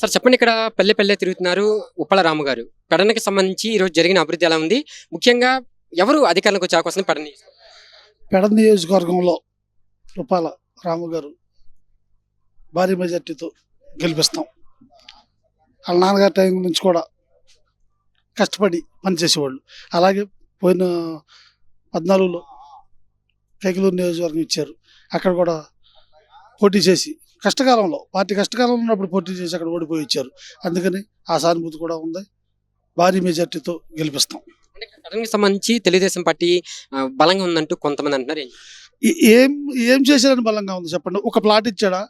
Sir చెప్పండి ఇక్కడ పల్లె పల్లె తిరుగుతున్నారు ఉప్పల రాము గారు. పెడనకి సంబంధించి ఈరోజు జరిగిన అభివృద్ధి ఎలా ఉంది? ముఖ్యంగా ఎవరు అధికారులకు వచ్చే అవకాశం పెడని పెడ నియోజకవర్గంలో రూపాల రాము గారు భారీ మెజార్టీతో గెలిపిస్తాం. వాళ్ళ నాన్నగారి టైం నుంచి కూడా కష్టపడి పనిచేసేవాళ్ళు. అలాగే పోయిన పద్నాలుగులో కైకలూరు నియోజకవర్గం ఇచ్చారు. అక్కడ కూడా పోటీ చేసి కష్టకాలంలో పార్టీ కష్టకాలంలో ఉన్నప్పుడు పోటీ చేసి అక్కడ ఓడిపోయి ఇచ్చారు అందుకని ఆ సానుభూతి కూడా ఉంది. భారీ మెజార్టీతో గెలిపిస్తాం. అంటే పెడనకి సంబంధించి తెలుగుదేశం పార్టీ బలంగా ఉందంటూ కొంతమంది అంటున్నారు. ఏం ఏం చేశారని బలంగా ఉంది చెప్పండి. ఒక ప్లాట్ ఇచ్చాడా?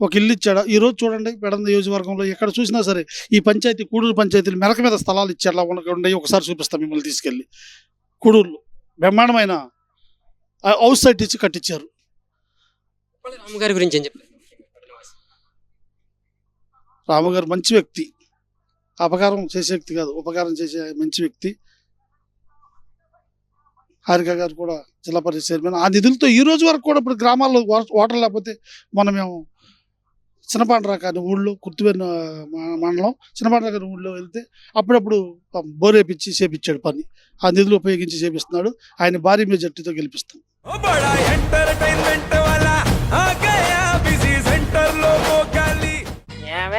ఒక ఇల్లు ఇచ్చాడా? ఈ రోజు చూడండి పెడ నియోజకవర్గంలో ఎక్కడ చూసినా సరే ఈ పంచాయతీ కూడూరు పంచాయతీలు మెరక మీద స్థలాలు ఇచ్చారు. అలా ఉండకుండా ఒకసారి చూపిస్తాం మిమ్మల్ని తీసుకెళ్ళి. కూడూరులో బ్రహ్మాండమైన హౌస్ సైట్ ఇచ్చి కట్టించారు రాము గారి గురించి ఏం చెప్తారు రామగారు మంచి వ్యక్తి. అపకారం చేసే వ్యక్తి కాదు ఉపకారం చేసే మంచి వ్యక్తి. హారిక గారు కూడా జిల్లా పరిషత్ చైర్మన్. ఆ నిధులతో ఈ రోజు వరకు కూడా ఇప్పుడు గ్రామాల్లో వాటర్ లేకపోతే మనం మేము చిన్నపాండ్రాక అనే ఊళ్ళో కుర్తివేన మండలం చిన్నపాండ్రాక అనే ఊళ్ళో వెళ్తే అప్పుడప్పుడు బోరేపిచ్చి చేపించాడు పని. ఆ నిధులు ఉపయోగించి చేపిస్తున్నాడు. ఆయన భారీ మెజార్టీతో గెలిపిస్తాం.